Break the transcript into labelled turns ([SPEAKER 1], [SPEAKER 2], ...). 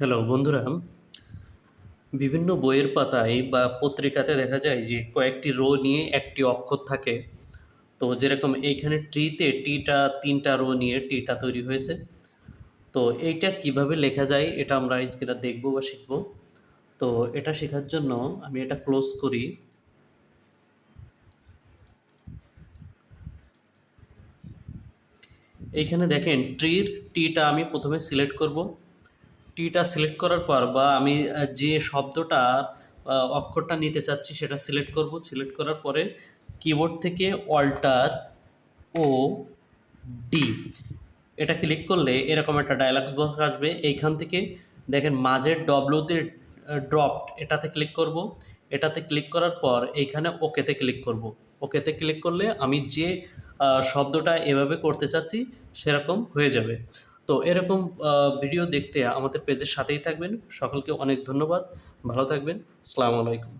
[SPEAKER 1] Hello বন্ধুরা। বিভিন্ন বইয়ের পাতায় বা পত্রিকাতে দেখা যায় যে কয়েকটি রো নিয়ে একটি অক্ষর থাকে। তো যেরকম এইখানে ট্রিতে টিটা, তিনটা রো নিয়ে টিটা তৈরি হয়েছে। তো এইটা কীভাবে লেখা যায় এটা আমরা আজকে দেখব বা শিখব। তো এটা শেখার জন্য আমি এটা ক্লোজ করি। এইখানে দেখেন ট্রির টিটা আমি প্রথমে সিলেক্ট করব। টিটা সিলেক্ট করার পর বা আমি যে শব্দটা অক্ষরটা নিতে চাচ্ছি সেটা সিলেক্ট করব। সিলেক্ট করার পরে কিবোর্ড থেকে অল্টার ও ডি, এটা ক্লিক করলে এরকম একটা ডায়ালগস বক্স আসবে। এইখান থেকে দেখেন মাঝের ডব্লিউতে ড্রপড এটাতে ক্লিক করব। এটাতে ক্লিক করার পর এইখানে ওকেতে ক্লিক করব। ওকেতে ক্লিক করলে আমি যে শব্দটা এভাবে করতে চাচ্ছি সেরকম হয়ে যাবে। তো এরকম ভিডিও দেখতে আমাদের পেজের সাথেই থাকবেন। সকলকে অনেক ধন্যবাদ। ভালো থাকবেন। সালামু আলাইকুম।